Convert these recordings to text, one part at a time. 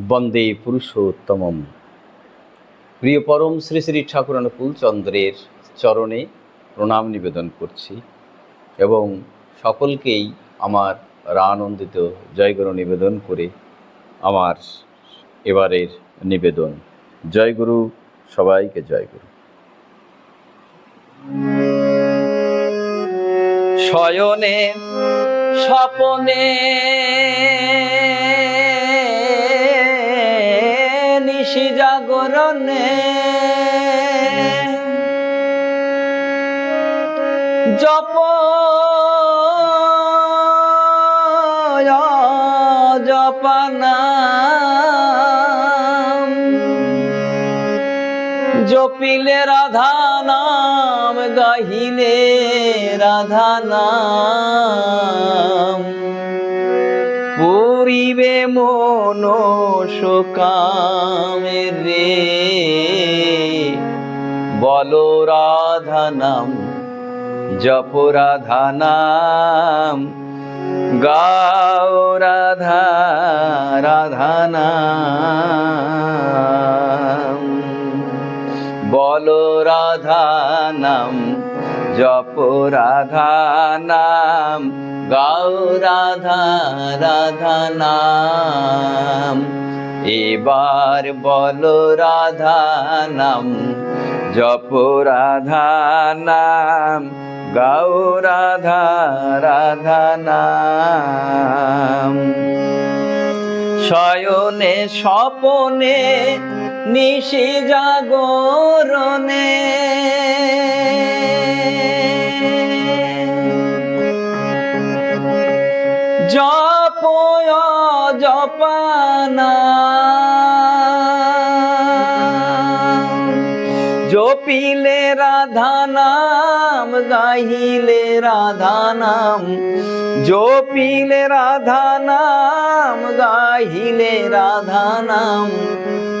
বন্দে পুরুষোত্তমম। প্রিয় পরম শ্রী শ্রী ঠাকুর অনুকূল চন্দ্রের চরণে প্রণাম নিবেদন করছি এবং সকলকেই আমার রানন্দিত জয়গুরু নিবেদন করে আমার এবারের নিবেদন। জয়গুরু, সবাইকে জয়গুরু। শয়নে, স্বপনে নিশি জাগরণে। জপ জপানা জপিলে রাধা নাম গাহিলে রাধা নাম। পুরিবে মন শোকামে রে। বলো রাধা জপ রাধা নাম, গাও রাধা রাধা বলো রাধা নাম, জপ রাধা নাম গাও রাধা রাধা নাম। এবার বলো রাধা নাম, জপ রাধা নাম, গাও রাধা রাধা নাম। শয়নে, স্বপনে নিশি জাগরণে জপানা। জপিলে রাধা নাম গাহিলে রাধা নাম জপিলে রাধা নাম গাহিলে রাধা নাম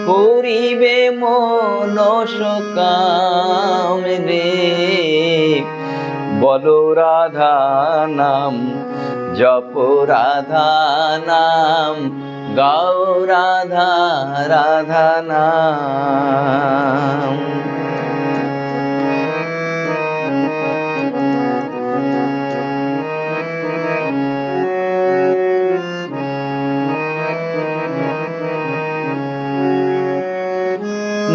করিবে মন সকাম রে বলো রাধা নাম জপ রাধা নাম গাও রাধা রাধা নাম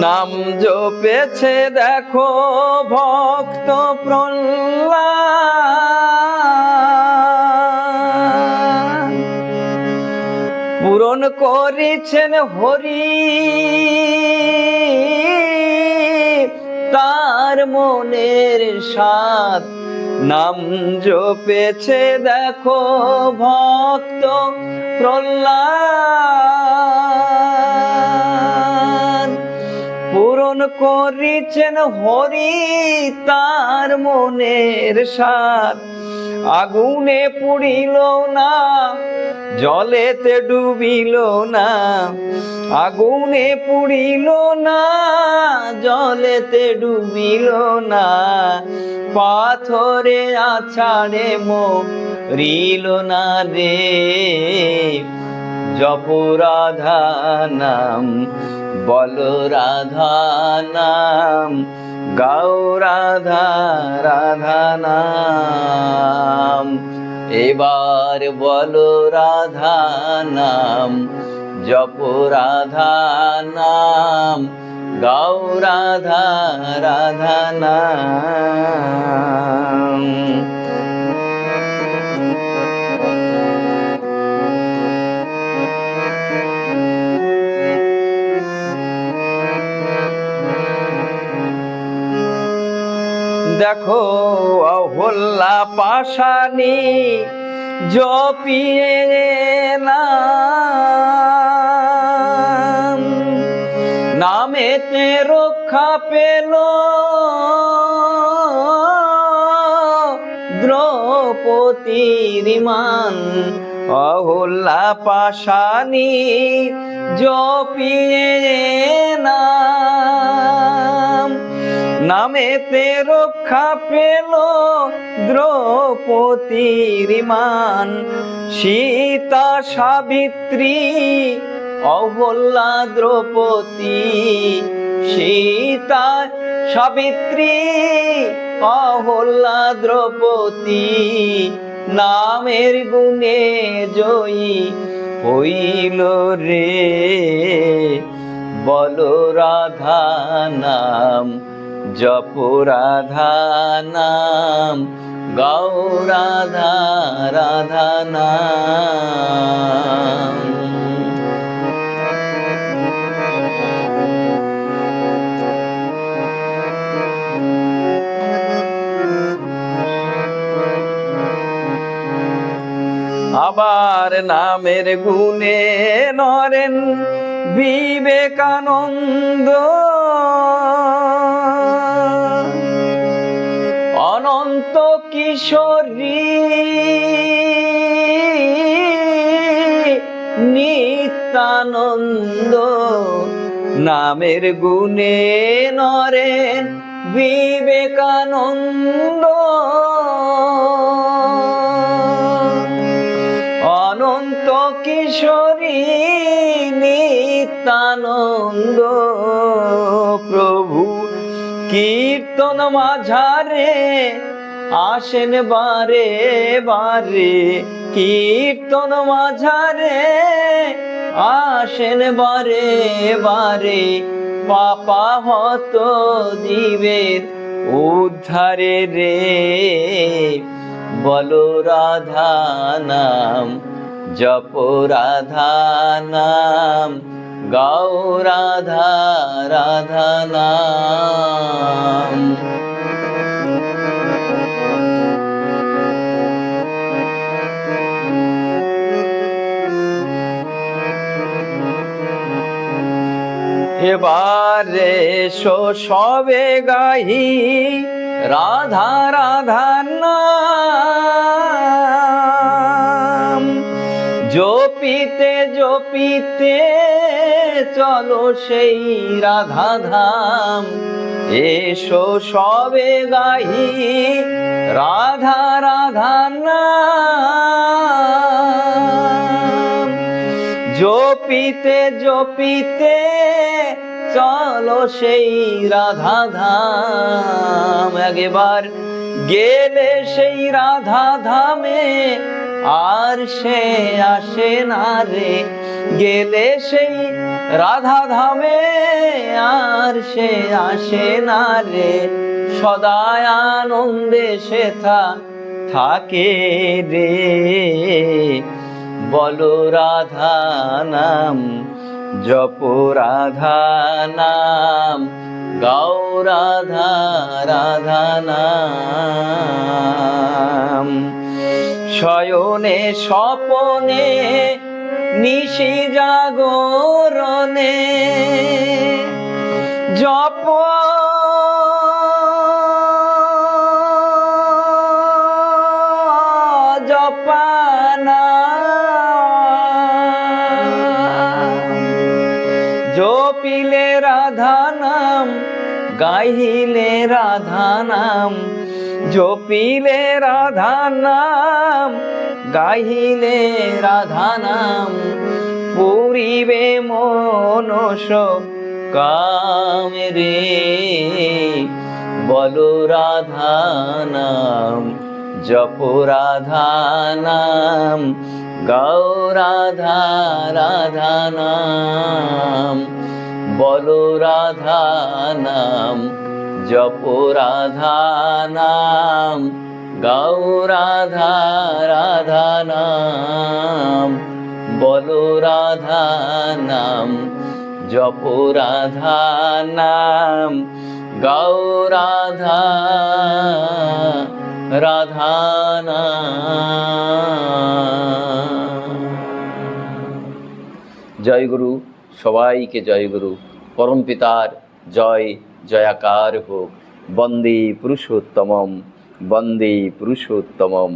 নাম জপেছে দেখো ভক্ত প্রহ্লাদ। পূরণ করেছেন হরি। তার মনের সাথ নাম জপেছে, দেখো ভক্ত প্রহ্লাদ। পূরণ করেছেন হরি, তার মনের সাথ আগুনে পুড়িল না, জলেতে ডুবিল না। আগুনে পুড়িল না, জলেতে ডুবিল না। পাথরে আছাড়ে মরিল না রে। জপ রাধা নাম বল রাধা নাম গাও রাধা রাধা নাম। এবার বল রাধা নাম, জপ রাধা নাম গাও রাধা রাধা নাম। দেখো অহল্লা পাশানি জপিয়ে নাম নামেতে রক্ষা পেল দ্রৌপদীর মান অহল্লা পাশানি জপিয়ে নাম নামেতে রক্ষা পেল দ্রৌপদীর মান। সীতা সাবিত্রী অহল্লা দ্রৌপদী। সীতা সাবিত্রী অহল্লা দ্রৌপদী। নামের গুণে জয়ী হইল রে। বল রাধা নাম। জপ রাধা নাম গাও রাধা রাধা নাম আবার নামের গুণে নরেন বিবেকানন্দ কিশোরী নিত্যানন্দ নামের গুণে নরেন বিবেকানন্দ। অনন্ত কিশোরী নিত্যানন্দ প্রভু কীর্তন মাঝারে আসেন বারে বারে, কীর্তন মাঝারে। আসেন বারে বারে, পাপা হত জীবের উদ্ধারে রে। বল রাধা নাম, জপ রাধা নাম, গাও রাধা রাধা নাম। এবারে সো সবে গাহি, রাধা রাধা নাম। জপিতে জপিতে চলো সেই রাধা ধাম। এসো সবে গাহি, রাধা রাধা নাম। জপিতে জপিতে চলো সেই রাধা ধাম একবার গেলে সেই রাধা ধামে আর সে আসে না রে। গেলে সেই রাধা ধামে আর সে আসে না রে। সদায় আনন্দে সে থাকে রে। বলো রাধা নাম জপ রাধা নাম গাও রাধা রাধা নাম শয়নে স্বপনে নিশি জাগরণে জপ গাইলে রাধা নাম, জপিলে রাধা নাম গাইলে রাধা নাম, পুরিবে মনস কামে রে। বলো রাধা নাম, জপ রাধা নাম, গাও রাধা রাধা নাম। বলো রাধা নাম, জপ রাধা নাম, গাও রাধা রাধা নাম, বলো রাধা নাম, জপ রাধা নাম, গাও রাধা রাধা নাম। জয় গুরু। সবাইকে জয়গুরু পরম পিতার জয় জয়াকার হোক। বন্দে পুরুষোত্তমম বন্দে পুরুষোত্তমম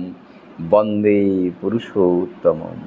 বন্দে পুরুষোত্তমম।